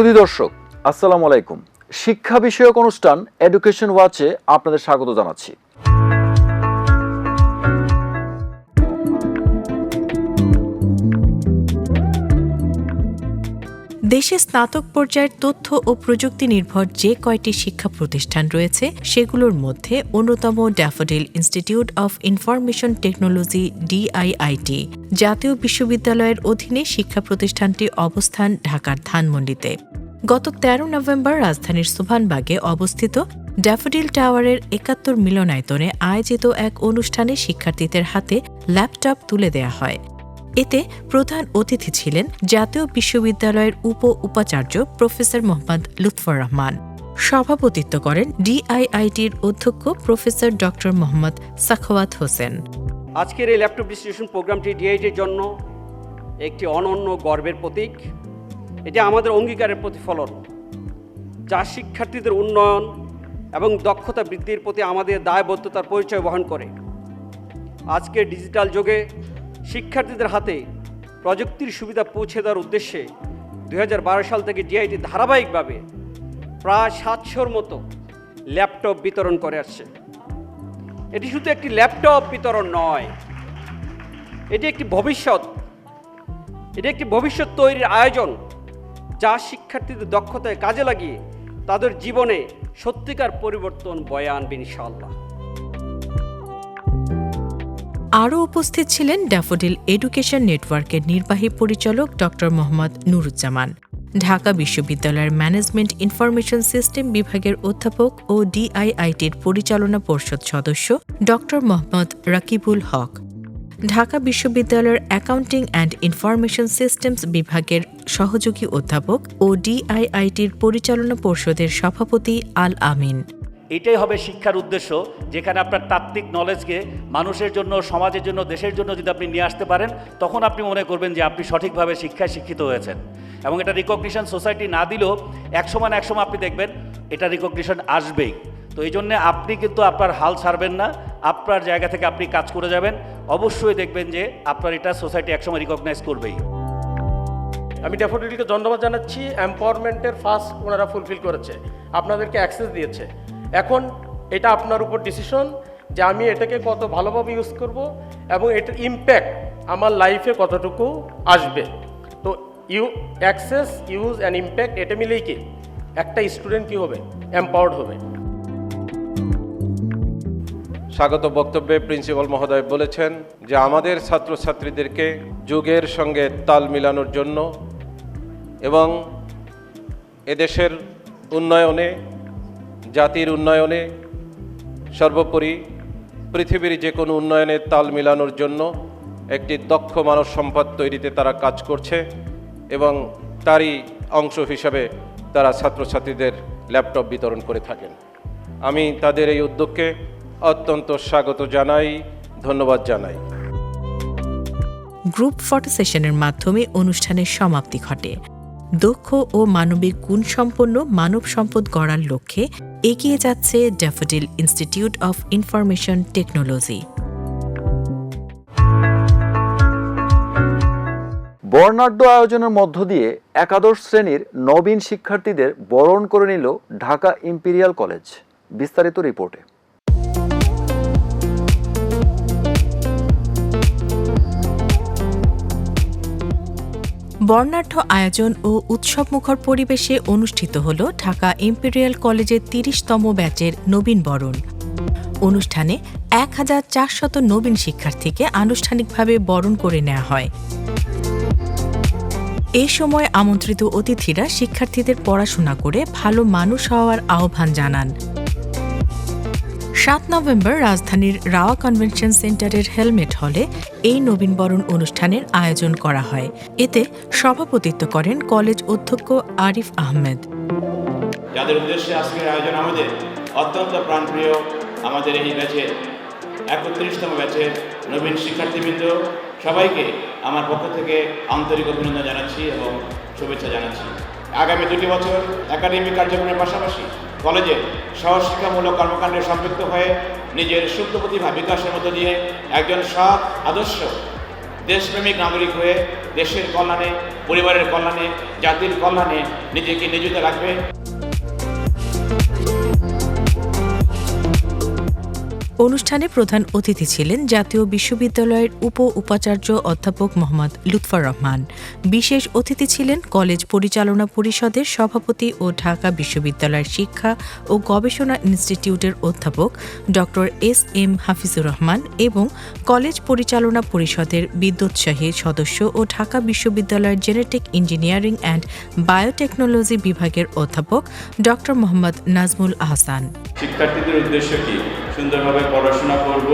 সুধী দর্শক আসসালামু আলাইকুম। শিক্ষা বিষয়ক অনুষ্ঠান এডুকেশন ওয়াচে আপনাদের স্বাগত জানাচ্ছি। দেশে স্নাতক পর্যায়ের তথ্য ও প্রযুক্তি নির্ভর যে কয়টি শিক্ষা প্রতিষ্ঠান রয়েছে, সেগুলোর মধ্যে অন্যতম Daffodil Institute of Information Technology, DIIT, জাতীয় বিশ্ববিদ্যালয়ের অধীনে শিক্ষা প্রতিষ্ঠানটির অবস্থান ঢাকার ধানমন্ডিতে। গত ১৩ নভেম্বর রাজধানীর সুভানবাগে অবস্থিত ড্যাফোডিল টাওয়ারের একাত্তর মিলনায়তনে আয়োজিত এক অনুষ্ঠানে শিক্ষার্থীদের হাতে ল্যাপটপ তুলে দেয়া হয়। এতে প্রধান অতিথি ছিলেন জাতীয় বিশ্ববিদ্যালয়ের উপ উপাচার্য প্রফেসর মোহাম্মদ লুৎফর রহমান। সভাপতিত্ব করেন ডিআইআইটির অধ্যক্ষ প্রফেসর ড মোহাম্মদ সাখাওয়াত হোসেন। আজকের এই ল্যাপটপ ডিস্ট্রিবিউশন প্রোগ্রামটি ডিআইটির জন্য একটি অনন্য গর্বের প্রতীক। এটি আমাদের অঙ্গীকারের প্রতিফলন। যা শিক্ষার্থীদের উন্নয়ন এবং দক্ষতা বৃদ্ধির প্রতি আমাদের দায়বদ্ধতার পরিচয় বহন করে। আজকের ডিজিটাল যুগে শিক্ষার্থীদের হাতে প্রযুক্তির সুবিধা পৌঁছে দেওয়ার উদ্দেশ্যে দু হাজার বারো সাল থেকে জিআইটি ধারাবাহিকভাবে প্রায় সাতশোর মতো ল্যাপটপ বিতরণ করে আসছে। এটি শুধু একটি ল্যাপটপ বিতরণ নয়, এটি একটি ভবিষ্যৎ, এটি একটি ভবিষ্যৎ তৈরির আয়োজন যা শিক্ষার্থীদের দক্ষতায় কাজে লাগিয়ে তাদের জীবনে সত্যিকার পরিবর্তন বয়ে আনবে ইনশাআল্লাহ। আরও উপস্থিত ছিলেন ড্যাফোডিল এডুকেশন নেটওয়ার্কের নির্বাহী পরিচালক ড মোহাম্মদ নুরুজ্জামান। ঢাকা বিশ্ববিদ্যালয়ের ম্যানেজমেন্ট ইনফরমেশন সিস্টেম বিভাগের অধ্যাপক ও ডিআইআইটির পরিচালনা পর্ষদ সদস্য ড মোহাম্মদ রাকিবুল হক। ঢাকা বিশ্ববিদ্যালয়ের অ্যাকাউন্টিং অ্যান্ড ইনফরমেশন সিস্টেমস বিভাগের সহযোগী অধ্যাপক ও ডিআইআইটির পরিচালনা পর্ষদের সভাপতি আল আমিন। এটাই হবে শিক্ষার উদ্দেশ্য, যেখানে আপনার তাত্ত্বিক নলেজকে মানুষের জন্য, সমাজের জন্য, দেশের জন্য যদি আপনি নিয়ে আসতে পারেন, তখন আপনি মনে করবেন যে আপনি সঠিকভাবে শিক্ষায় শিক্ষিত হয়েছেন। এবং এটা রিকগনিশন সোসাইটি না দিলেও এক সময় না এক সময় আপনি দেখবেন, এটা রিকগনিশন আসবেই। তো এই জন্যে আপনি কিন্তু আপনার হাল ছাড়বেন না, আপনার জায়গা থেকে আপনি কাজ করে যাবেন। অবশ্যই দেখবেন যে আপনার এটা সোসাইটি একসময় রিকগনাইজ করবেই। আমি ড্যাফোডিলকে ধন্যবাদ জানাচ্ছি এম্পাওয়ারমেন্টের ফার্স্ট ওনারা ফুলফিল করেছে। আপনাদেরকে অ্যাক্সেস দিয়েছে। এখন এটা আপনার উপর ডিসিশন যে আমি এটাকে কত ভালোভাবে ইউজ করব এবং এটার ইম্প্যাক্ট আমার লাইফে কতটুকু আসবে। তো you access use and impact এটা মিলেই কি? একটা স্টুডেন্ট কি হবে? এম্পাওয়ার্ড হবে। স্বাগত বক্তব্যে প্রিন্সিপাল মহোদয় বলেছেন যে আমাদের ছাত্রছাত্রীদেরকে যুগের সঙ্গে তাল মিলানোর জন্য এবং এদেশের উন্নয়নে জাতির উন্নয়নে সর্বোপরি পৃথিবীর যে কোনো উন্নয়নে তাল মিলানোর জন্য একটি দক্ষ মানব সম্পদ তৈরিতে তারা কাজ করছে এবং তারই অংশ হিসাবে তারা ছাত্রছাত্রীদের ল্যাপটপ বিতরণ করে থাকেন। আমি তাদের এই উদ্যোগকে অত্যন্ত স্বাগত জানাই, ধন্যবাদ জানাই। গ্রুপ ফটো সেশনের মাধ্যমে অনুষ্ঠানের সমাপ্তি ঘটে। দক্ষ ও মানবিক গুণসম্পন্ন মানব সম্পদ গড়ার লক্ষ্যে এগিয়ে যাচ্ছে Daffodil Institute of Information Technology. বর্ণাঢ্য আয়োজনের মধ্য দিয়ে একাদশ শ্রেণির নবীন শিক্ষার্থীদের বরণ করে নিল ঢাকা ইম্পিরিয়াল কলেজ। বিস্তারিত রিপোর্টে। বর্ণাঢ্য আয়োজন ও উৎসবমুখর পরিবেশে অনুষ্ঠিত হল ঢাকা ইম্পেরিয়াল কলেজের তিরিশতম ব্যাচের নবীন বরণ। অনুষ্ঠানে এক হাজার চারশত নবীন শিক্ষার্থীকে আনুষ্ঠানিকভাবে বরণ করে নেওয়া হয়। এ সময় আমন্ত্রিত অতিথিরা শিক্ষার্থীদের পড়াশোনা করে ভালো মানুষ হওয়ার আহ্বান জানান। সাত নভেম্বর রাজধানীর রাওয়া কনভেনশন সেন্টারের হেলমেট হলে এই নবীনবরণ অনুষ্ঠানের আয়োজন করা হয়। এতে সভাপতিত্ব করেন কলেজ অধ্যক্ষ আরিফ আহমেদ। যাদের উদ্দেশ্যে আজকের আয়োজন আমাদের অত্যন্ত প্রাণপ্রিয় আমাদের এই ব্যাচের একত্রিশতম ব্যাচের নবীন শিক্ষার্থীবৃন্দ, সবাইকে আমার পক্ষ থেকে আন্তরিক অভিনন্দন জানাচ্ছি এবং শুভেচ্ছা জানাচ্ছি। আগামী দুটি বছর একাডেমিক কার্যক্রমের পাশাপাশি কলেজে সহশিক্ষামূলক কর্মকাণ্ডে সম্পৃক্ত হয়ে নিজের সুপ্ত প্রতিভা বিকাশের মধ্য দিয়ে একজন সৎ, আদর্শ, দেশপ্রেমিক নাগরিক হয়ে দেশের কল্যাণে, পরিবারের কল্যাণে, জাতির কল্যাণে নিজেকে নিয়োজিত রাখবে। অনুষ্ঠানে প্রধান অতিথি ছিলেন জাতীয় বিশ্ববিদ্যালয়ের উপ উপাচার্য অধ্যাপক মোহাম্মদ লুৎফর রহমান। বিশেষ অতিথি ছিলেন কলেজ পরিচালনা পরিষদের সভাপতি ও ঢাকা বিশ্ববিদ্যালয়ের শিক্ষা ও গবেষণা ইনস্টিটিউটের অধ্যাপক ড এস এম হাফিজুর রহমান এবং কলেজ পরিচালনা পরিষদের বিদ্যুৎসাহী সদস্য ও ঢাকা বিশ্ববিদ্যালয়ের জেনেটিক ইঞ্জিনিয়ারিং অ্যান্ড বায়োটেকনোলজি বিভাগের অধ্যাপক ড মোহাম্মদ নাজমুল আহসান। শিক্ষার্থীদের উদ্দেশ্য কি? সুন্দরভাবে পড়াশোনা করব,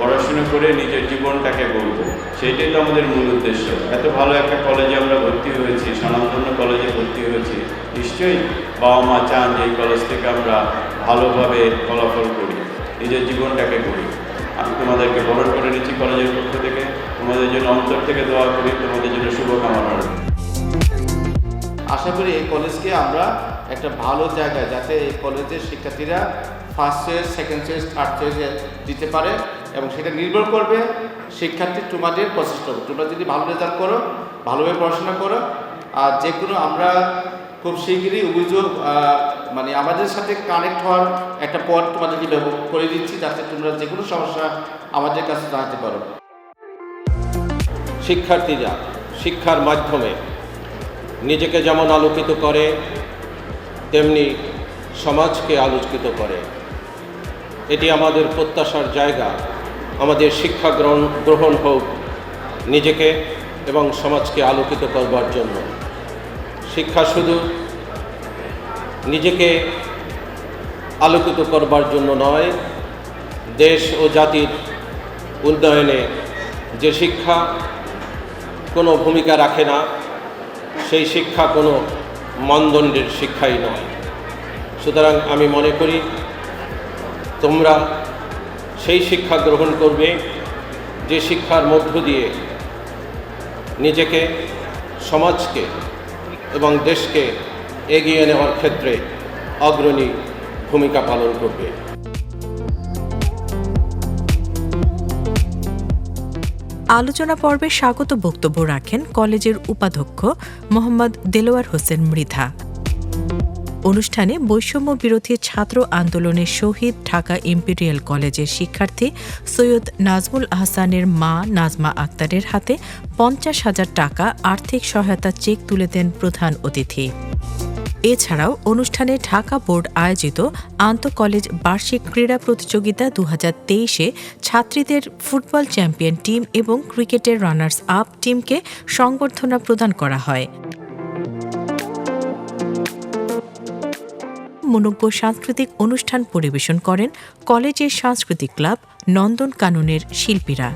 পড়াশোনা করে নিজের জীবনটাকে গড়ব। সেটাই তো আমাদের মূল উদ্দেশ্য। এত ভালো একটা কলেজে আমরা ভর্তি হয়েছি, স্বনামধন্য কলেজে ভর্তি হয়েছি। নিশ্চয়ই বাবা মা চান যে এই কলেজ থেকে আমরা ভালোভাবে ফলাফল করি, নিজের জীবনটাকে করি আমি তোমাদেরকে বরণ করে নিচ্ছি কলেজের পক্ষ থেকে। তোমাদের জন্য অন্তর থেকে দোয়া করি, তোমাদের জন্য শুভকামনা রইল। আশা করি এই কলেজকে আমরা একটা ভালো জায়গায় যাতে এই কলেজের শিক্ষার্থীরা first choice second choice third চয়েসে দিতে পারে এবং সেটা নির্ভর করবে শিক্ষার্থী তোমাদের প্রচেষ্টা। তোমরা যদি ভালো রেজাল্ট করো, ভালোভাবে পড়াশোনা করো, আর যে কোনো আমরা খুব শীঘ্রই অভিযোগ মানে আমাদের সাথে কানেক্ট হওয়ার একটা পথ তোমাদেরকে ব্যবহার করে দিচ্ছি যাতে তোমরা যে কোনো সমস্যা আমাদের কাছে জানাতে পারো শিক্ষার্থীরা, শিক্ষার মাধ্যমে নিজেকে যেমন আলোকিত করে, তেমনি সমাজকে আলোকিত করে। এটি আমাদের প্রত্যাশার জায়গা। আমাদের শিক্ষা গ্রহণ গ্রহণ হোক নিজেকে এবং সমাজকে আলোকিত করবার জন্য। শিক্ষা শুধু নিজেকে আলোকিত করবার জন্য নয়, দেশ ও জাতির উন্নয়নে যে শিক্ষা কোনো ভূমিকা রাখে না সেই শিক্ষা কোনো মানদণ্ডের শিক্ষাই নয়। সুতরাং আমি মনে করি, তোমরা সেই শিক্ষা গ্রহণ করবে, যে শিক্ষার মধ্য দিয়ে নিজেকে, সমাজকে এবং দেশকে এগিয়ে নেওয়ার ক্ষেত্রে অগ্রণী ভূমিকা পালন করবে। আলোচনা পর্বে স্বাগত বক্তব্য রাখেন কলেজের উপাধ্যক্ষ মোহাম্মদ দেলোয়ার হোসেন মৃধা। অনুষ্ঠানে বৈষম্য বিরোধী ছাত্র আন্দোলনের শহীদ ঢাকা ইম্পেরিয়াল কলেজের শিক্ষার্থী সৈয়দ নাজমুল আহসানের মা নাজমা আক্তারের হাতে পঞ্চাশ হাজার টাকা আর্থিক সহায়তা চেক তুলে দেন প্রধান অতিথি। এছাড়াও অনুষ্ঠানে ঢাকা বোর্ড আয়োজিত আন্তঃকলেজ বার্ষিক ক্রীড়া প্রতিযোগিতা দু তেইশে ছাত্রীদের ফুটবল চ্যাম্পিয়ন টিম এবং ক্রিকেটের রানার্স আপ টিমকে সংবর্ধনা প্রদান করা হয়। মনোজ্ঞ সাংস্কৃতিক অনুষ্ঠান পরিবেশন করেন কলেজের সাংস্কৃতিক ক্লাব নন্দন কাননের শিল্পীরা।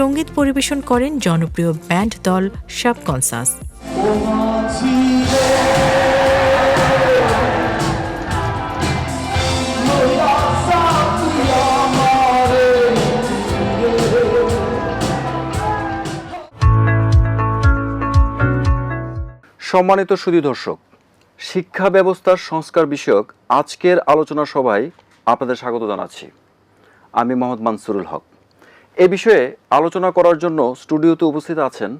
সংগীত পরিবেশন করেন জনপ্রিয় ব্যান্ড দল সাবকনসাস সম্মানিত সুধী দর্শক, শিক্ষা ব্যবস্থার সংস্কার বিষয়ক আজকের আলোচনা সভায় আপনাদের স্বাগত জানাচ্ছি। আমি মোহাম্মদ মানসুরুল হক। এ বিষয়ে আলোচনা করার জন্য স্টুডিওতে উপস্থিত আছেন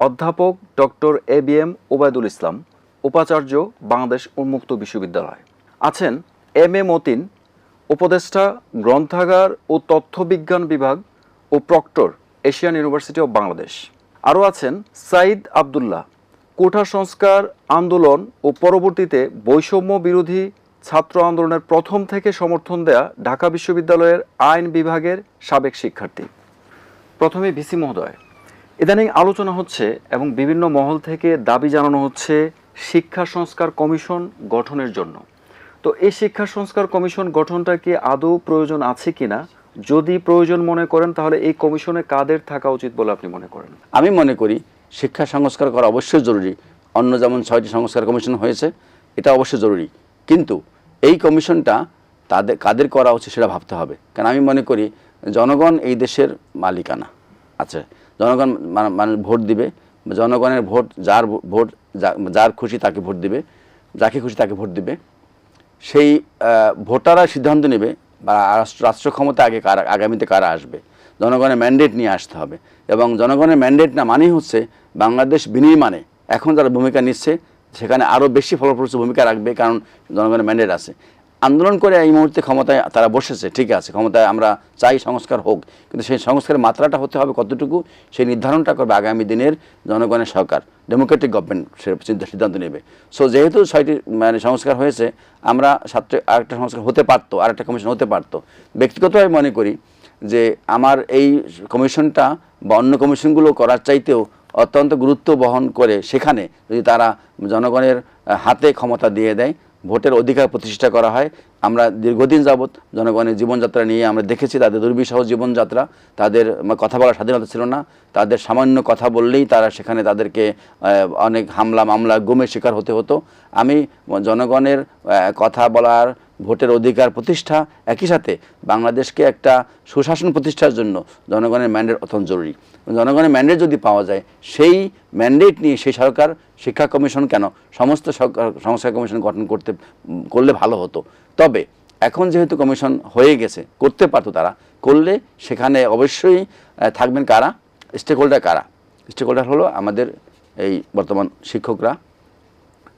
অধ্যাপক doctor A B M Obaidul Islam, উপাচার্য বাংলাদেশ উন্মুক্ত বিশ্ববিদ্যালয়। আছেন এম এ মতিন, উপদেষ্টা, গ্রন্থাগার ও তথ্য বিজ্ঞান বিভাগ ও proctor, Asian University of Bangladesh. আরও আছেন সাইদ আবদুল্লাহ, কোঠা সংস্কার, আন্দোলন ও পরবর্তীতে বৈষম্য বিরোধী ছাত্র আন্দোলনের প্রথম থেকে সমর্থন দেয়া ঢাকা বিশ্ববিদ্যালয়ের আইন বিভাগের সাবেক শিক্ষার্থী। প্রথমে ভিসি মহোদয়। ইদানিং আলোচনা হচ্ছে এবং বিভিন্ন মহল থেকে দাবি জানানো হচ্ছে শিক্ষা সংস্কার কমিশন গঠনের জন্য। তো এই শিক্ষা সংস্কার কমিশন গঠনটা কি আদৌ প্রয়োজন আছে কিনা? যদি প্রয়োজন মনে করেন, তাহলে এই কমিশনে কাদের থাকা উচিত বলে আপনি মনে করেন? আমি মনে করি শিক্ষা সংস্কার করা অবশ্যই জরুরি। অন্য যেমন ছয়টি সংস্কার কমিশন হয়েছে, এটা অবশ্যই জরুরি। কিন্তু এই কমিশনটা তাদের কাদের করা উচিত সেটা ভাবতে হবে। কারণ আমি মনে করি জনগণ এই দেশের মালিকানা আছে। জনগণ মানে- মানে ভোট দিবে। জনগণের ভোট যার ভোট যার খুশি তাকে ভোট দিবে। যাকে খুশি তাকে ভোট দিবে। সেই ভোটাররা সিদ্ধান্ত নেবে বা রাষ্ট্র রাষ্ট্র ক্ষমতা আগে কারা, আগামীতে কারা আসবে। জনগণের ম্যান্ডেট নিয়ে আসতে হবে। এবং জনগণের ম্যান্ডেট না মানেই হচ্ছে বাংলাদেশ বিনির্মাণে। এখন যারা ভূমিকা নিচ্ছে সেখানে আরও বেশি ফলপ্রসূ ভূমিকা রাখবে, কারণ জনগণের ম্যান্ডেট আছে। আন্দোলন করে এই মুহূর্তে ক্ষমতায় তারা বসেছে, ঠিক আছে, ক্ষমতায় আমরা চাই সংস্কার হোক, কিন্তু সেই সংস্কারের মাত্রাটা হতে হবে কতটুকু, সেই নির্ধারণটা করবে আগামী দিনের জনগণের সরকার ডেমোক্রেটিক গভর্নমেন্ট সে সিদ্ধ- সিদ্ধান্ত নেবে। সো যেহেতু ছয়টি মানে সংস্কার হয়েছে, আমরা সাতটি, আরেকটা সংস্কার হতে পারতো, আরেকটা কমিশন হতে পারতো। ব্যক্তিগতভাবে মনে করি যে আমার এই কমিশনটা বা অন্য কমিশনগুলো করার চাইতেও অত্যন্ত গুরুত্ব বহন করে সেখানে যদি তারা জনগণের হাতে ক্ষমতা দিয়ে দেয়, ভোটের অধিকার প্রতিষ্ঠা করা হয়। আমরা দীর্ঘদিন যাবৎ জনগণের জীবনযাত্রা নিয়ে আমরা দেখেছি, তাদের দুর্বিষহ জীবনযাত্রা, তাদের কথা বলার স্বাধীনতা ছিল না। তাদের সামান্য কথা বললেই তারা সেখানে তাদেরকে অনেক হামলা মামলা, গুমের শিকার হতে হতো। আমি জনগণের কথা বলার ভোটের অধিকার প্রতিষ্ঠা একই সাথে বাংলাদেশকে একটা সুশাসন প্রতিষ্ঠার জন্য জনগণের ম্যান্ডেট অত্যন্ত জরুরি। জনগণের ম্যান্ডেট যদি পাওয়া যায়, সেই ম্যান্ডেট নিয়ে সেই সরকার, শিক্ষা কমিশন কেন সমস্ত সরকার, সংস্কার কমিশন গঠন করতে, করলে ভালো হতো? তবে এখন যেহেতু কমিশন হয়ে গেছে, করতে পারতো তারা, করলে সেখানে অবশ্যই থাকবেন কারা? স্টেক হোল্ডার কারা? স্টেক হোল্ডার হলো আমাদের এই বর্তমান শিক্ষকরা,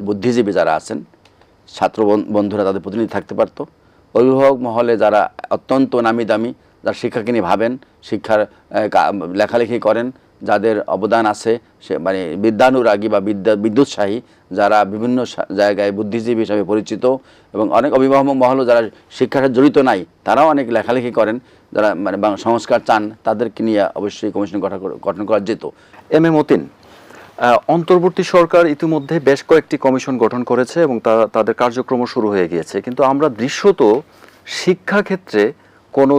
বুদ্ধিজীবী যারা আছেন ছাত্র বন্ধুরা তাদের প্রতিনিধি থাকতে পারতো। অভিভাবক মহলে যারা অত্যন্ত নামি দামি যারা শিক্ষাকে নিয়ে ভাবেন, শিক্ষার লেখালেখি করেন, যাদের অবদান আছে, সে মানে বিদ্যানুরাগী বা বিদ্যা, বিদ্যুৎসাহী, যারা বিভিন্ন জায়গায় বুদ্ধিজীবী হিসাবে পরিচিত এবং অনেক অভিভাবক মহলও যারা শিক্ষার সাথে জড়িত নাই, তারাও অনেক লেখালেখি করেন, যারা মানে সংস্কার চান, তাদেরকে নিয়ে অবশ্যই কমিশন গঠন করা- যেত। এম এ মতিন অন্তর্বর্তী সরকার ইতিমধ্যে বেশ কয়েকটি কমিশন গঠন করেছে এবং তারা তাদের কার্যক্রম শুরু হয়ে গিয়েছে। কিন্তু আমরা দৃশ্যত শিক্ষাক্ষেত্রে কোনো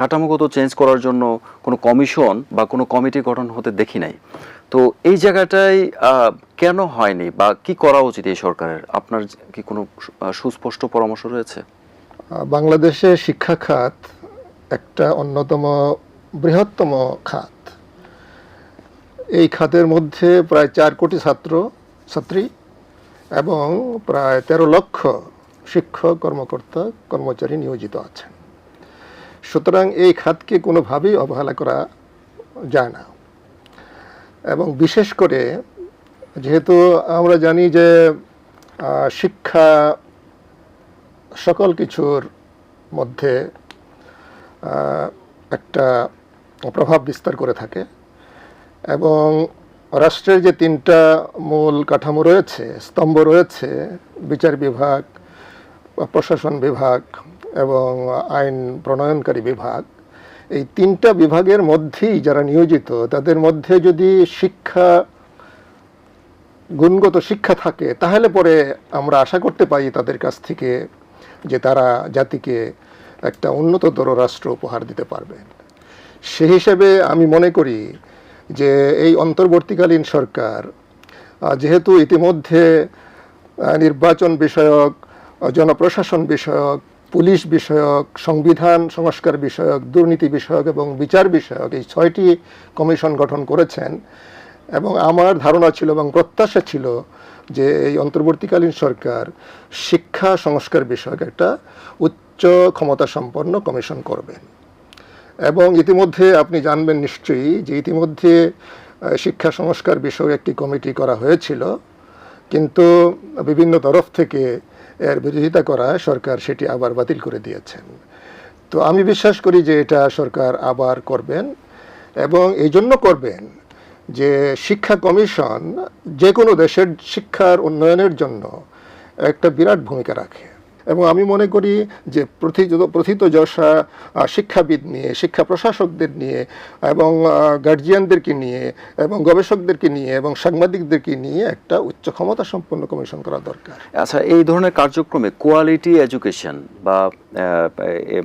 কাঠামোগত চেঞ্জ করার জন্য কোনো কমিশন বা কোনো কমিটি গঠন হতে দেখি নাই। তো এই জায়গাটায় কেন হয়নি বা কি করা উচিত এই সরকারের? আপনার কি কোনো সুস্পষ্ট পরামর্শ রয়েছে? বাংলাদেশে শিক্ষা খাত একটা অন্যতম বৃহত্তম খাত। এই খাতের মধ্যে প্রায় চার কোটি ছাত্র, ছাত্রী এবং প্রায় তেরো লক্ষ শিক্ষক, কর্মকর্তা, কর্মচারী নিয়োজিত আছেন। সুতরাং এই খাতকে কোনোভাবেই অবহেলা করা যায় না। এবং বিশেষ করে যেহেতু আমরা জানি যে শিক্ষা সকল কিছুর মধ্যে একটা প্রভাব বিস্তার করে থাকে এবং রাষ্ট্রের যে তিনটা মূল কাঠামো রয়েছে, স্তম্ভ রয়েছে, বিচার বিভাগ, প্রশাসন বিভাগ এবং আইন প্রণয়নকারী বিভাগ, এই তিনটা বিভাগের মধ্যেই যারা নিয়োজিত, তাদের মধ্যে যদি শিক্ষা, গুণগত শিক্ষা থাকে, তাহলে পরে আমরা আশা করতে পারি তাদের কাছ থেকে যে তারা জাতিকে একটা উন্নততর রাষ্ট্র উপহার দিতে পারবেন সেই হিসেবে আমি মনে করি যে এই অন্তর্বর্তীকালীন সরকার যেহেতু ইতিমধ্যে নির্বাচন বিষয়ক জনপ্রশাসন বিষয়ক, পুলিশ বিষয়ক, সংবিধান সংস্কার বিষয়ক, দুর্নীতি বিষয়ক এবং বিচার বিষয়ক এই ছয়টি কমিশন গঠন করেছেন এবং আমার ধারণা ছিল এবং প্রত্যাশা ছিল যে এই অন্তর্বর্তীকালীন সরকার শিক্ষা সংস্কার বিষয়ক একটা উচ্চ ক্ষমতা সম্পন্ন কমিশন করবেন এবং ইতিমধ্যে আপনি জানবেন নিশ্চয়ই যে ইতিমধ্যে শিক্ষা সংস্কার বিষয়ক একটি কমিটি করা হয়েছিল। কিন্তু বিভিন্ন তরফ থেকে এর বিরোধিতা করা সরকার সেটি আবার বাতিল করে দিয়েছেন। তো আমি বিশ্বাস করি যে এটা সরকার আবার করবেন এবং এই জন্য করবেন যে শিক্ষা কমিশন যে কোনো দেশের শিক্ষার উন্নয়নের জন্য একটা বিরাট ভূমিকা রাখে। এবং আমি মনে করি যে প্রথিত প্রথিতযশা শিক্ষাবিদ নিয়ে শিক্ষা প্রশাসকদের নিয়ে এবং গার্জিয়ানদেরকে নিয়ে এবং গবেষকদেরকে নিয়ে এবং সাংবাদিকদেরকে নিয়ে একটা উচ্চ ক্ষমতা সম্পন্ন কমিশন করা দরকার। আচ্ছা এই ধরনের কার্যক্রমে কোয়ালিটি এডুকেশন বা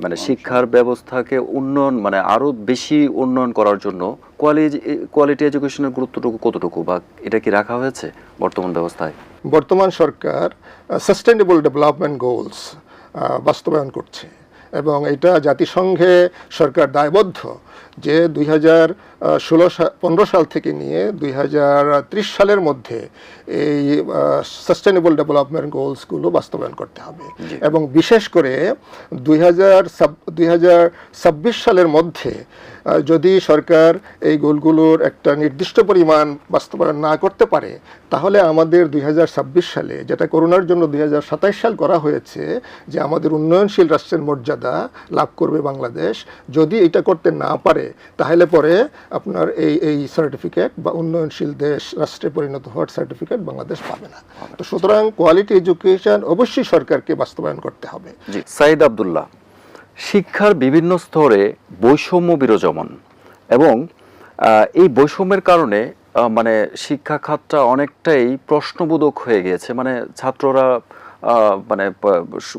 মানে শিক্ষার ব্যবস্থাকে উন্নয়ন মানে আরও বেশি উন্নয়ন করার জন্য কোয়ালিটি কোয়ালিটি এডুকেশনের গুরুত্বটুকু কতটুকু বা এটা কি রাখা হয়েছে বর্তমান ব্যবস্থায়? বর্তমান সরকার সাস্টেনেবল ডেভেলপমেন্ট গোলস বাস্তবায়ন করছে। এবং এটা জাতিসংঘে সরকার দায়বদ্ধ যে দুই হাজার ষোলো পনেরো সাল থেকে নিয়ে দুই হাজার ত্রিশ সালের মধ্যে এই সাস্টেনেবল ডেভেলপমেন্ট গোলসগুলো বাস্তবায়ন করতে হবে। এবং বিশেষ করে দুই হাজার দুই হাজার ছাব্বিশ সালের মধ্যে যদি সরকার এই গোলগুলোর একটা নির্দিষ্ট পরিমাণ বাস্তবায়ন না করতে পারে তাহলে আমাদের দুই হাজার ছাব্বিশ সালে যেটা করোনার জন্য দুই সাল করা হয়েছে যে আমাদের উন্নয়নশীল রাষ্ট্রের মর্যাদা লাভ করবে বাংলাদেশ যদি এটা করতে না পারে তাহলে পরে আপনার এই এই সার্টিফিকেট বা উন্নয়নশীল দেশ রাষ্ট্রে পরিণত হওয়ার সার্টিফিকেট বাংলাদেশ পাবে না। তো সুতরাং কোয়ালিটি এডুকেশন অবশ্যই সরকারকে বাস্তবায়ন করতে হবে। সাইদ আবদুল্লাহ। শিক্ষার বিভিন্ন স্তরে বৈষম্য বিরাজমান এবং এই বৈষম্যের কারণে মানে শিক্ষা খাতটা অনেকটাই প্রশ্নবোধক হয়ে গিয়েছে। মানে ছাত্ররা মানে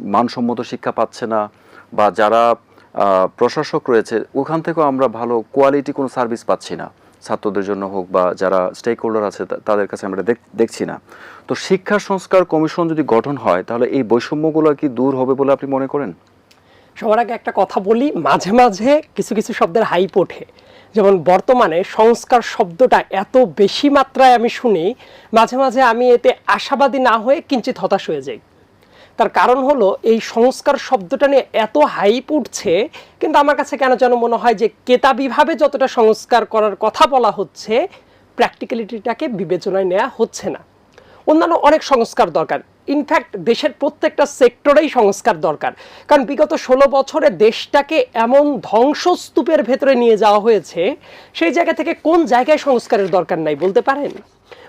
মানসম্মত শিক্ষা পাচ্ছে না বা যারা প্রশাসক রয়েছে, ওখান থেকেও আমরা ভালো কোয়ালিটি কোনো সার্ভিস পাচ্ছি না। ছাত্রদের জন্য হোক বা যারা স্টেক হোল্ডার আছে তাদের কাছে আমরা দেখ- দেখছি না। তো শিক্ষা সংস্কার কমিশন যদি গঠন হয়, তাহলে এই বৈষম্যগুলো কি দূর হবে বলে আপনি মনে করেন? সবার আগে একটা কথা বলি, মাঝে মাঝে কিছু কিছু শব্দের হাইপ ওঠে। যেমন বর্তমানে সংস্কার শব্দটা এত বেশি মাত্রায় আমি শুনি, মাঝে মাঝে আমি এতে আশাবাদী না হয়ে কিঞ্চিত হতাশ হয়ে যাই। তার কারণ হলো, এই সংস্কার শব্দটা নিয়ে এত হাইপ উঠছে, কিন্তু আমার কাছে কেন যেন মনে হয় যে কেতাবিভাবে যতটা সংস্কার করার কথা বলা হচ্ছে প্র্যাকটিক্যালিটিটাকে বিবেচনায় নেওয়া হচ্ছে না। অন্যান্য অনেক সংস্কার দরকার। ইনফ্যাক্ট দেশের প্রত্যেকটা সেক্টরেই সংস্কার দরকার। কারণ বিগত ষোলো বছরে দেশটাকে এমন ধ্বংসস্তূপের ভেতরে নিয়ে যাওয়া হয়েছে, সেই জায়গা থেকে কোন জায়গায় সংস্কারের দরকার নাই বলতে পারেন?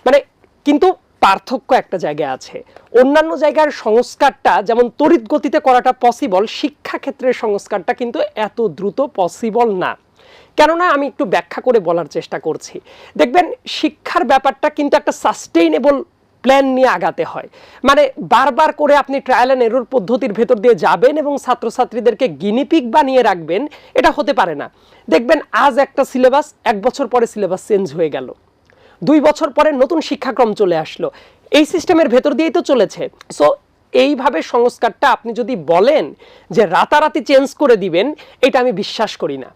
মানে কিন্তু পার্থক্য একটা জায়গায় আছে। অন্যান্য জায়গার সংস্কারটা, যেমন তড়িৎ গতিতে করাটা পসিবল শিক্ষাক্ষেত্রের সংস্কারটা কিন্তু এত দ্রুত পসিবল না। কেননা, আমি একটু ব্যাখ্যা করে বলার চেষ্টা করছি। দেখবেন, শিক্ষার ব্যাপারটা কিন্তু একটা সাস্টেইনেবল প্ল্যান নিয়ে আগাতে হয়। মানে বারবার করে আপনি ট্রায়াল অ্যান্ড এরর পদ্ধতির ভেতর দিয়ে যাবেন এবং ছাত্রছাত্রীদেরকে গিনিপিক বানিয়ে রাখবেন, এটা হতে পারে না। দেখবেন আজ একটা সিলেবাস এক বছর পরে সিলেবাস চেঞ্জ হয়ে গেল। দুই বছর পরে নতুন শিক্ষাক্রম চলে আসলো। এই সিস্টেমের ভেতর দিয়েই তো চলেছে। সো এইভাবে সংস্কারটা আপনি যদি বলেন যে রাতারাতি চেঞ্জ করে দিবেন, এটা আমি বিশ্বাস করি না।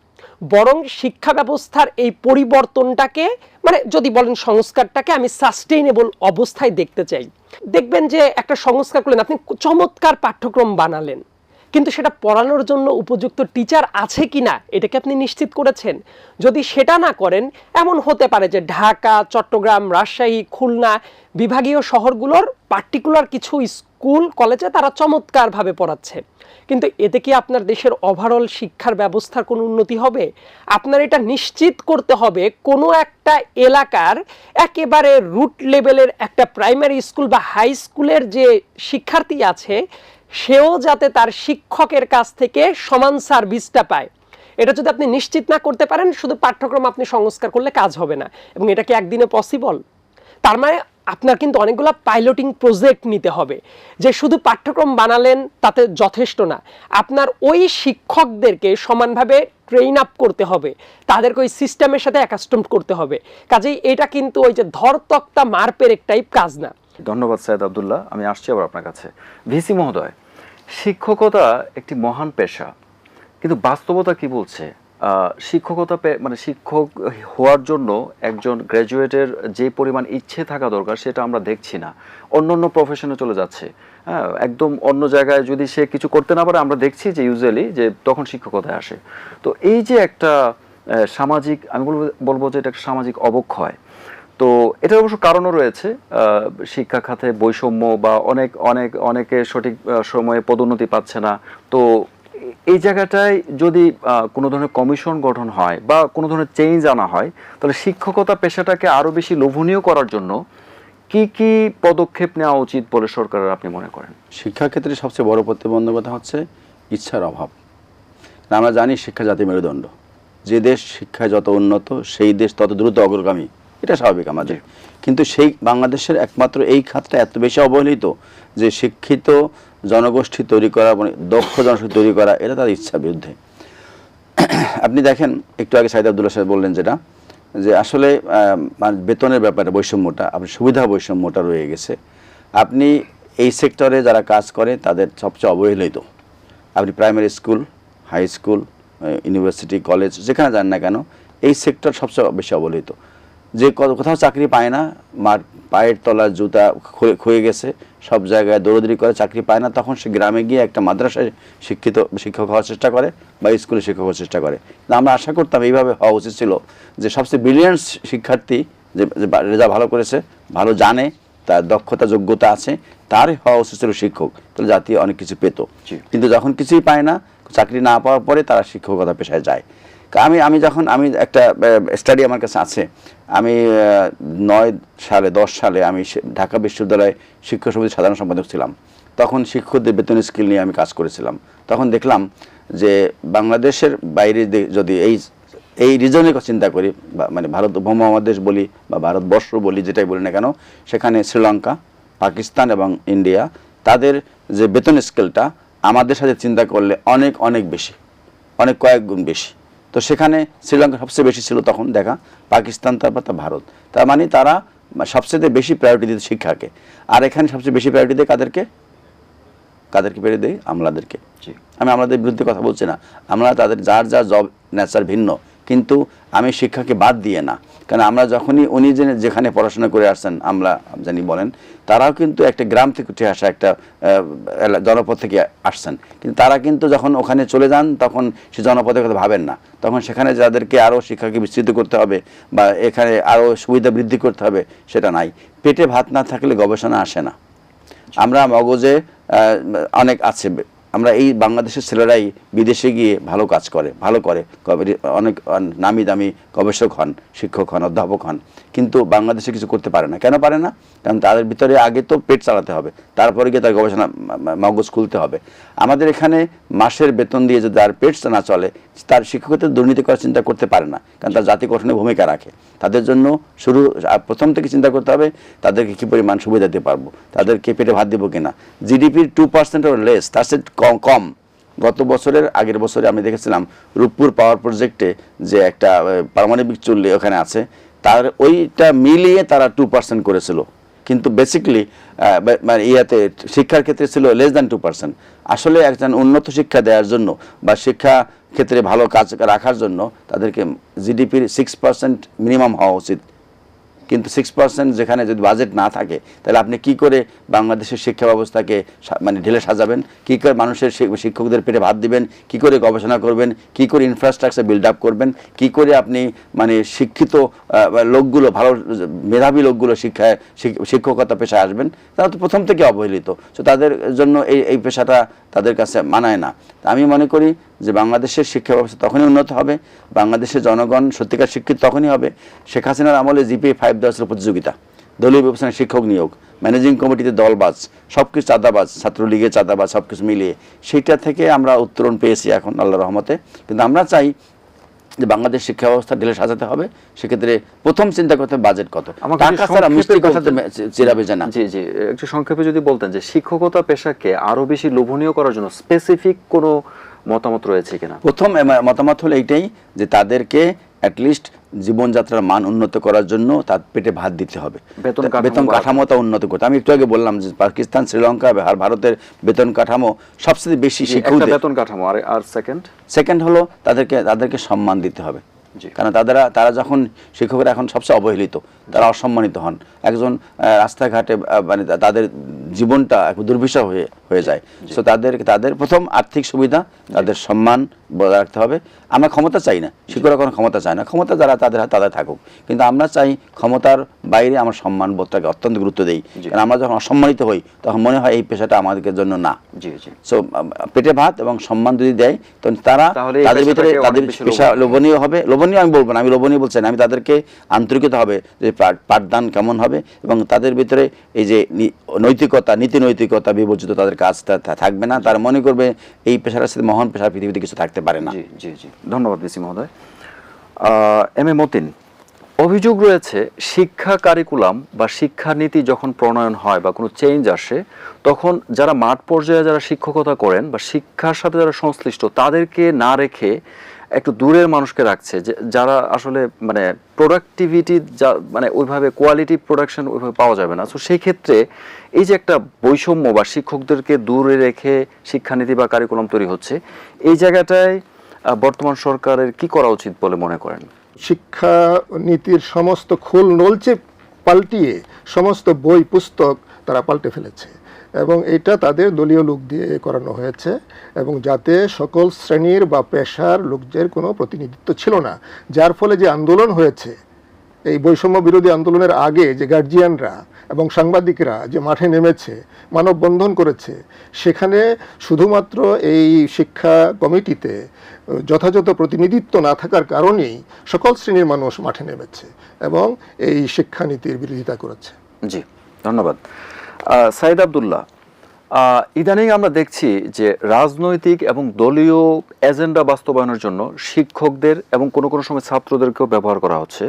বরং শিক্ষা ব্যবস্থার এই পরিবর্তনটাকে মানে যদি বলেন সংস্কারটাকে আমি সাস্টেইনেবল অবস্থায় দেখতে চাই। দেখবেন যে একটা সংস্কার করলেন, আপনি চমৎকার পাঠ্যক্রম বানালেন, কিন্তু সেটা পড়ানোর জন্য উপযুক্ত টিচার আছে কি না এটাকে আপনি নিশ্চিত করেছেন? যদি সেটা না করেন, এমন হতে পারে যে ঢাকা, চট্টগ্রাম, রাজশাহী, খুলনা বিভাগীয় শহরগুলোর পার্টিকুলার কিছু স্কুল, কলেজে তারা চমৎকারভাবে পড়াচ্ছে। কিন্তু এতে কি আপনার দেশের ওভারঅল শিক্ষার ব্যবস্থার কোনো উন্নতি হবে? আপনার এটা নিশ্চিত করতে হবে কোনো একটা এলাকার একেবারে রুট লেভেলের একটা প্রাইমারি স্কুল বা হাই স্কুলের যে শিক্ষার্থী আছে, সেও যাতে তার শিক্ষকের কাছ থেকে সমান সার্ভিসটা পায়। এটা যদি আপনি নিশ্চিত না করতে পারেন, শুধু পাঠ্যক্রম আপনি সংস্কার করলে কাজ হবে না। এবং এটা কি একদিনে পসিবল তার মানে আপনার কিন্তু অনেকগুলো পাইলটিং প্রজেক্ট নিতে হবে। যে শুধু পাঠ্যক্রম বানালেন তাতে যথেষ্ট না। আপনার ওই শিক্ষকদেরকে সমানভাবে ট্রেন আপ করতে হবে। তাদেরকে ওই সিস্টেমের সাথে অ্যাকাস্টম করতে হবে। কাজেই এটা কিন্তু ওই যে ধর তক্তা মারপের একটাই কাজ না। ধন্যবাদ সৈয়দ আবদুল্লাহ। আমি আসছি আবার আপনার কাছে। ভিসি মহোদয়, শিক্ষকতা একটি মহান পেশা। কিন্তু বাস্তবতা কি বলছে? শিক্ষকতা মানে শিক্ষক হওয়ার জন্য একজন গ্র্যাজুয়েটের যে পরিমাণ ইচ্ছে থাকা দরকার সেটা আমরা দেখছি না। অন্য অন্য প্রফেশনে চলে যাচ্ছে। হ্যাঁ একদম অন্য জায়গায় যদি সে কিছু করতে না পারে, আমরা দেখছি যে ইউজুয়ালি যে তখন শিক্ষকতায় আসে। তো এই যে একটা সামাজিক, আমি বলব বলব যে এটা একটা সামাজিক অবক্ষয়। তো এটার অবশ্য কারণও রয়েছে। শিক্ষা খাতে বৈষম্য বা অনেক অনেক, অনেকে সঠিক সময়ে পদোন্নতি পাচ্ছে না। তো এই জায়গাটায় যদি কোনো ধরনের কমিশন গঠন হয় বা কোনো ধরনের চেঞ্জ আনা হয় তাহলে শিক্ষকতা পেশাটাকে আরও বেশি লোভনীয় করার জন্য কি কি পদক্ষেপ নেওয়া উচিত বলে সরকারের আপনি মনে করেন? শিক্ষাক্ষেত্রে সবচেয়ে বড় প্রতিবন্ধকতা হচ্ছে ইচ্ছার অভাব। আমরা জানি শিক্ষা জাতি মেরুদণ্ড। যে দেশ শিক্ষায় যত উন্নত সেই দেশ তত দ্রুত অগ্রগামী। এটা স্বাভাবিক আমাদের। কিন্তু সেই বাংলাদেশের একমাত্র এই খাতটা এত বেশি অবহেলিত যে শিক্ষিত জনগোষ্ঠী তৈরি করা মানে দক্ষ জনগোষ্ঠী তৈরি করা, এটা তার ইচ্ছার বিরুদ্ধে। আপনি দেখেন, একটু আগে সাইদ আবদুল্লাহ সাহেব বললেন যেটা, যে আসলে মানে বেতনের ব্যাপারে বৈষম্যটা, আপনার সুবিধা বৈষম্যটা রয়ে গেছে। আপনি এই সেক্টরে যারা কাজ করে, তাদের সবচেয়ে অবহেলিত। আপনি primary school, high school university, college, যেখানে যান না কেন, এই সেক্টর সবচেয়ে বেশি অবহেলিত। যে কোথাও চাকরি পায় না, মার পায়ের তলার জুতা ক্ষয়ে গেছে সব জায়গায় দৌড়দৌড়ি করে চাকরি পায় না তখন সে গ্রামে গিয়ে একটা মাদ্রাসায় শিক্ষিত শিক্ষক হওয়ার চেষ্টা করে বা স্কুলে শিক্ষক হওয়ার চেষ্টা করে। আমরা আশা করতাম এইভাবে হওয়া উচিত ছিল যে সবচেয়ে ব্রিলিয়ান্ট শিক্ষার্থী যে রেজাল্ট ভালো করেছে ভালো জানে তার দক্ষতা যোগ্যতা আছে তার হওয়া উচিত ছিল শিক্ষক। তাহলে জাতি অনেক কিছু পেত। কিন্তু যখন কিছুই পায় না চাকরি না পাওয়ার পরে তারা শিক্ষকতা পেশায় যায়। আমি আমি যখন, আমি একটা স্টাডি আমার কাছে আছে, আমি নয় সালে, দশ সালে আমি ঢাকা বিশ্ববিদ্যালয়ে শিক্ষক সমিতির সাধারণ সম্পাদক ছিলাম। তখন শিক্ষকদের বেতন স্কিল নিয়ে আমি কাজ করেছিলাম। তখন দেখলাম যে বাংলাদেশের বাইরে যদি এই এই রিজনের কথা চিন্তা করি মানে ভারত উপমহাদেশ বলি, বা ভারতবর্ষ বলি, যেটাই বলি না কেন, সেখানে শ্রীলঙ্কা, পাকিস্তান এবং ইন্ডিয়া, তাদের যে বেতন স্কেলটা আমাদের সাথে চিন্তা করলে অনেক অনেক বেশি, অনেক কয়েক গুণ বেশি। তো সেখানে শ্রীলঙ্কা সবচেয়ে বেশি ছিল তখন দেখা পাকিস্তান তারপর তা ভারত। তার মানে তারা সবচেয়ে বেশি প্রায়োরিটি দিত শিক্ষাকে। আর এখানে সবচেয়ে বেশি প্রায়োরিটি দেয় কাদেরকে? কাদেরকে পেরে দেয়? আমলাদেরকে। আমি আমাদের বিরুদ্ধে কথা বলছি না। আমরা তাদের যার যার জব ন্যাচার ভিন্ন। কিন্তু আমি শিক্ষাকে বাদ দিয়ে না। কারণ আমরা যখনই উনি যেখানে পড়াশোনা করে আসছেন, আমরা জানি বলেন, তারাও কিন্তু একটা গ্রাম থেকে উঠে আসা একটা জনপদ থেকে আসছেন। কিন্তু তারা কিন্তু যখন ওখানে চলে যান, তখন সে জনপদের কথা ভাবেন না। তখন সেখানে যাদেরকে আরও শিক্ষাকে বিস্তৃত করতে হবে বা এখানে আরও সুবিধা বৃদ্ধি করতে হবে, সেটা নাই। পেটে ভাত না থাকলে গবেষণা আসে না। আমরা মগজে অনেক আছে। আমরা এই বাংলাদেশের ছেলেরাই বিদেশে গিয়ে ভালো কাজ করে, ভালো করে। অনেক অন- নামি দামি গবেষক হন, শিক্ষক হন, অধ্যাপক হন। কিন্তু বাংলাদেশে কিছু করতে পারে না। কেন পারে না? কারণ তাদের ভিতরে আগে তো পেট চালাতে হবে, তারপরে গিয়ে তার গবেষণা মগজ খুলতে হবে। আমাদের এখানে মাসের বেতন দিয়ে যদি তার পেট না চলে, তার শিক্ষকদের দুর্নীতি করার চিন্তা করতে পারে না, কারণ তার জাতি গঠনে ভূমিকা রাখে। তাদের জন্য শুরু প্রথম থেকে চিন্তা করতে হবে, তাদেরকে কী পরিমাণ সুবিধা দিতে পারব, তাদেরকে পেটে ভাত দেবো কিনা। জিডিপির টু পার্সেন্ট লেস তার সে কম। গত বছরের, আগের বছরে আমি দেখেছিলাম রূপপুর পাওয়ার প্রজেক্টে যে একটা পারমাণবিক চুল্লি ওখানে আছে তার ওইটা মিলিয়ে তারা টু পার্সেন্ট করেছিল। কিন্তু বেসিকলি মানে ইয়াতে শিক্ষার ক্ষেত্রে ছিল লেস দ্যান টু পার্সেন্ট আসলে একজন উন্নত শিক্ষা দেওয়ার জন্য বা শিক্ষা ক্ষেত্রে ভালো কাজ রাখার জন্য তাদেরকে জিডিপির সিক্স পার্সেন্ট মিনিমাম হওয়া উচিত। কিন্তু সিক্স পার্সেন্ট যেখানে যদি বাজেট না থাকে, তাহলে আপনি কি করে বাংলাদেশের শিক্ষা ব্যবস্থাকে মানে ঢেলে সাজাবেন? কি করে মানুষের শিক্ষকদের পেটে ভাত দিবেন? কি করে গবেষণা করবেন? কি করে ইনফ্রাস্ট্রাকচার বিল্ড আপ করবেন? কি করে আপনি মানে শিক্ষিত লোকগুলো, ভালো মেধাবী লোকগুলো শিক্ষায় শিক- শিক্ষকতা পেশায় আসবেন? তারা তো প্রথম থেকে অবহেলিত। তো তাদের জন্য এই এই পেশাটা তাদের কাছে মানায় না। আমি মনে করি যে বাংলাদেশের শিক্ষা ব্যবস্থা তখনই উন্নত হবে। বাংলাদেশের জনগণ সত্যিকার শিক্ষিত তখনই হবে। শেখ হাসিনার আমলে জিপিএ ফাইভ দেওয়া ছিল প্রতিযোগিতা দলীয় ব্যবস্থায় শিক্ষক নিয়োগ ম্যানেজিং কমিটিতে দলবাজ সব কিছু চাঁদাবাজ ছাত্রলীগের চাঁদাবাজ সব কিছু মিলিয়ে। সেইটা থেকে আমরা উত্তরণ পেয়েছি এখন আল্লাহ রহমতে। কিন্তু আমরা চাই যে বাংলাদেশ শিক্ষা ব্যবস্থা ঢেলে সাজাতে হবে। সেক্ষেত্রে প্রথম চিন্তা করতে বাজেট কত। টাকা ছাড়া সংক্ষেপে কথা বলতেন। চিরাবে যে না। জি জি একটু সংক্ষেপে যদি বলতেন যে শিক্ষকতা পেশাকে আরও বেশি লোভনীয় করার জন্য স্পেসিফিক কোনো মতামত রয়েছে কিনা? প্রথম মতামত হলো এইটাই যে তাদেরকে অ্যাটলিস্ট জীবনযাত্রার মান উন্নত করার জন্য তার পেটে ভাত দিতে হবে। বেতন কাঠামোটা উন্নত করতে। আমি একটু আগে বললাম যে পাকিস্তান শ্রীলঙ্কা আর ভারতের বেতন কাঠামো সবচেয়ে বেশি শিক্ষক বেতন কাঠামো আর সেকেন্ড সেকেন্ড হলো তাদেরকে তাদেরকে সম্মান দিতে হবে। কারণ তারা তারা যখন শিক্ষকরা এখন সবচেয়ে অবহেলিত তারা অসম্মানিত হন। একজন রাস্তাঘাটে মানে তাদের জীবনটা দুর্বিষহ হয়ে হয়ে যায়। সো তাদের তাদের প্রথম আর্থিক সুবিধা তাদের সম্মান বজায় রাখতে হবে। আমরা ক্ষমতা চাই না। শিক্ষকরা কোনো ক্ষমতা চায় না। ক্ষমতা যারা তাদের হাতে তাদের থাকুক। কিন্তু আমরা চাই ক্ষমতার বাইরে আমরা সম্মান বোধটাকে অত্যন্ত গুরুত্ব দিই। কারণ আমরা যখন অসম্মানিত হই তখন মনে হয় এই পেশাটা আমাদের জন্য না। জি জি। সো পেটে ভাত এবং সম্মান যদি দেয় তখন তারা তাদের ভিতরে তাদের পেশা লোভনীয়। লোভনীয় হবে। লোভনীয় আমি বলব না আমি লোভনীয় বলছি না। আমি তাদেরকে আন্তরিকতা হবে যে পাঠদান কেমন হবে এবং তাদের ভিতরে এই যে নৈতিকতা নীতি নৈতিকতা বিবর্জিত তাদের কাজটা থাকবে না। তারা মনে করবে এই পেশার সাথে মহান পেশার পৃথিবীতে কিছু থাকতে পারে না। জি জি ধন্যবাদ বিসি মহোদয়। এম এ মতিন, অভিযোগ রয়েছে শিক্ষা কারিকুলাম বা শিক্ষানীতি যখন প্রণয়ন হয় বা কোনো চেঞ্জ আসে, তখন যারা মাঠ পর্যায়ে যারা শিক্ষকতা করেন বা শিক্ষার সাথে যারা সংশ্লিষ্ট, তাদেরকে না রেখে একটু দূরের মানুষকে রাখছে, যে যারা আসলে মানে প্রোডাক্টিভিটি যা মানে ওইভাবে কোয়ালিটি প্রোডাকশন ওইভাবে পাওয়া যাবে না। তো সেই ক্ষেত্রে এই যে একটা বৈষম্য বা শিক্ষকদেরকে দূরে রেখে শিক্ষানীতি বা কারিকুলাম তৈরি হচ্ছে, এই জায়গাটায় বর্তমান সরকারের কি করা উচিত বলে মনে করেন? শিক্ষা নীতির সমস্ত খোল নলচে পাল্টিয়ে সমস্ত বই, পুস্তক তারা পাল্টে ফেলেছে। এবং এটা তাদের দলীয় লোক দিয়ে করানো হয়েছে এবং যাতে সকল শ্রেণির বা পেশার লোকদের কোনো প্রতিনিধিত্ব ছিল না। যার ফলে যে আন্দোলন হয়েছে, এই বৈষম্য বিরোধী আন্দোলনের আগে যে গার্জিয়ানরা এবং সাংবাদিকরা যে মাঠে নেমেছে, মানববন্ধন করেছে, সেখানে শুধুমাত্র এই শিক্ষা কমিটিতে যথাযথ প্রতিনিধিত্ব না থাকার কারণেই সকল শ্রেণির মানুষ মাঠে নেমেছে এবং এই শিক্ষানীতির বিরোধিতা করেছে। জি, ধন্যবাদ। সাইদ আবদুল্লাহ ইদানিং আমরা দেখছি যে রাজনৈতিক এবং দলীয় এজেন্ডা বাস্তবায়নের জন্য শিক্ষকদের এবং কোনো কোনো সময় ছাত্রদেরকেও ব্যবহার করা হচ্ছে,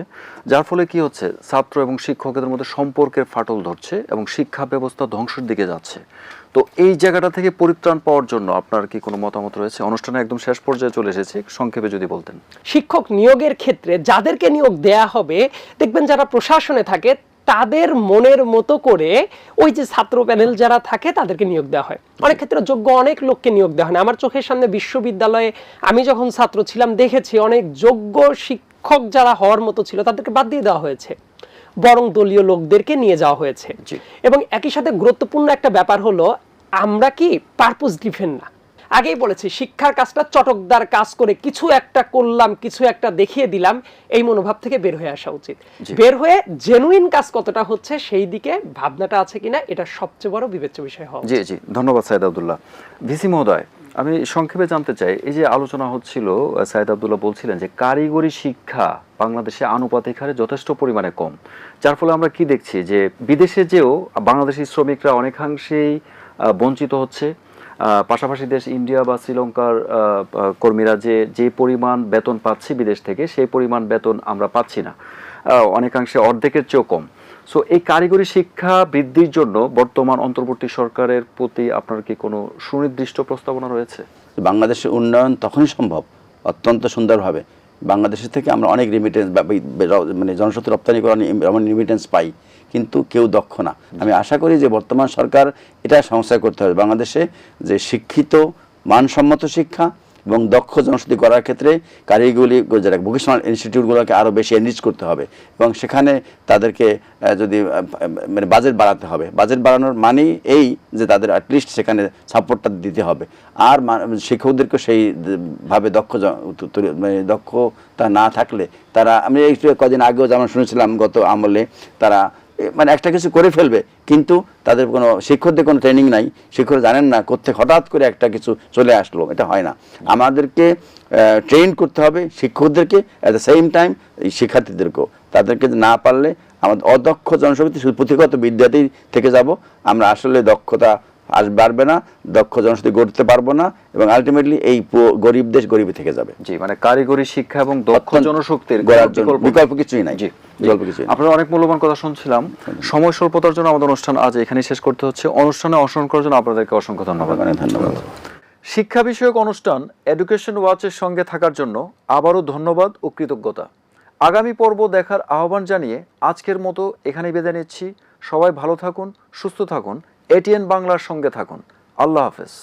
যার ফলে কি হচ্ছে? ছাত্র এবং শিক্ষকদের মধ্যে সম্পর্কের ফাটল ধরছে এবং শিক্ষা ব্যবস্থা ধ্বংসের দিকে যাচ্ছে। তো এই জায়গাটা থেকে পরিত্রাণ পাওয়ার জন্য আপনার কি কোনো মতামত রয়েছে? অনুষ্ঠানে একদম শেষ পর্যায়ে চলে এসেছে, সংক্ষেপে যদি বলতেন। শিক্ষক নিয়োগের ক্ষেত্রে যাদেরকে নিয়োগ দেয়া হবে, দেখবেন যারা প্রশাসনে থাকে তাদের মনের মতো করে ওই যে ছাত্র প্যানেল যারা থাকে তাদেরকে নিয়োগ দেওয়া হয়। অনেক ক্ষেত্রে যোগ্য অনেক লোককে নিয়োগ দেওয়া হয় না। আমার চোখের সামনে বিশ্ববিদ্যালয়ে আমি যখন ছাত্র ছিলাম দেখেছি অনেক যোগ্য শিক্ষক যারা হওয়ার মতো ছিল তাদেরকে বাদ দিয়ে দেওয়া হয়েছে। বরং দলীয় লোকদেরকে নিয়ে যাওয়া হয়েছে। এবং একই সাথে গুরুত্বপূর্ণ একটা ব্যাপার হলো আমরা কি পারপোজ ডিফেন না? আগেই বলেছি শিক্ষার কাজটা চটকদার কাজ করে কিছু একটা করলাম কিছু একটা দেখিয়ে দিলাম এই মনোভাব থেকে বের হয়ে আসা উচিত। বের হয়ে জেনুইন কাজ কতটা হচ্ছে সেই দিকে ভাবনাটা আছে কিনা এটা সবচেয়ে বড় বিবেচ্য বিষয় হওয়া জি জি ধন্যবাদ সাইদ আবদুল্লাহ। ভিসি মহোদয় আমি সংক্ষেপে জানতে চাই এই যে আলোচনা হচ্ছিল সাইদ আবদুল্লাহ বলছিলেন যে কারিগরি শিক্ষা বাংলাদেশে আনুপাতিক হারে যথেষ্ট পরিমাণে কম। যার ফলে আমরা কি দেখছি যে বিদেশে যেও বাংলাদেশি শ্রমিকরা অনেকাংশেই বঞ্চিত হচ্ছে পাশাপাশি দেশ ইন্ডিয়া বা শ্রীলঙ্কার কর্মীরা যে যে পরিমাণ বেতন পাচ্ছি বিদেশ থেকে, সেই পরিমাণ বেতন আমরা পাচ্ছি না। অনেকাংশে অর্ধেকের চেয়েও কম। সো এই কারিগরি শিক্ষা বৃদ্ধির জন্য বর্তমান অন্তর্বর্তী সরকারের প্রতি আপনার কি কোনো সুনির্দিষ্ট প্রস্তাবনা রয়েছে? বাংলাদেশের উন্নয়ন তখনই সম্ভব, অত্যন্ত সুন্দরভাবে। বাংলাদেশের থেকে আমরা অনেক রিমিটেন্স মানে জনশক্তি রপ্তানি করা এমন রিমিটেন্স পাই। কিন্তু কেউ দক্ষ না। আমি আশা করি যে বর্তমান সরকার এটা সংস্কার করতে হবে বাংলাদেশে যে শিক্ষিত, মানসম্মত শিক্ষা এবং দক্ষ জনশক্তি করার ক্ষেত্রে কারিগরি যারা ভোকেশনাল ইনস্টিটিউটগুলোকে আরও বেশি এনরিচ করতে হবে এবং সেখানে তাদেরকে যদি মানে বাজেট বাড়াতে হবে। বাজেট বাড়ানোর মানেই এই যে তাদের অ্যাটলিস্ট সেখানে সাপোর্টটা দিতে হবে। আর শিক্ষকদেরকে সেই দ- ভাবে দক্ষ মানে দক্ষতা না থাকলে তারা, আমি এই কদিন আগেও যেমন শুনেছিলাম গত আমলে, তারা মানে একটা কিছু করে ফেলবে, কিন্তু তাদের কোনো শিক্ষকদের কোনো ট্রেনিং নাই শিক্ষক জানেন না করতে হঠাৎ করে একটা কিছু চলে আসলো, এটা হয় না। আমাদেরকে ট্রেন করতে হবে শিক্ষকদেরকে অ্যাট দ্য সেম টাইম শিক্ষার্থীদেরকেও। তাদেরকে না পারলে আমাদের অদক্ষ জনশক্তি পুঁথিগত বিদ্যাতেই থেকে যাব। আমরা আসলে দক্ষতা আস বাড়বে না দক্ষ জনশক্তি গড়তে পারব না এবং আলটিমেটলি এই গরিব দেশ গরিবই থেকে যাবে। জি মানে কারিগরি শিক্ষা এবং দক্ষ জনশক্তির গড়ার জন্য বিকল্প কিছুই নাই। জি বিকল্প কিছুই। আপনার অনেক মূল্যবান কথা শুনছিলাম। সময় স্বল্পতার জন্য আমাদের অনুষ্ঠান আজ এখানে শেষ করতে হচ্ছে। অনুষ্ঠানে অংশগ্রহণ করার জন্য আপনাদেরকে অসংখ্য ধন্যবাদ। ধন্যবাদ। শিক্ষা বিষয়ক অনুষ্ঠান এডুকেশন ওয়াচের সঙ্গে থাকার জন্য আবারও ধন্যবাদ ও কৃতজ্ঞতা। আগামী পর্ব দেখার আহ্বান জানিয়ে আজকের মতো এখানেই বেঁধে নিচ্ছি। সবাই ভালো থাকুন সুস্থ থাকুন। এটিএন বাংলার সঙ্গে থাকুন। আল্লাহ হাফেজ।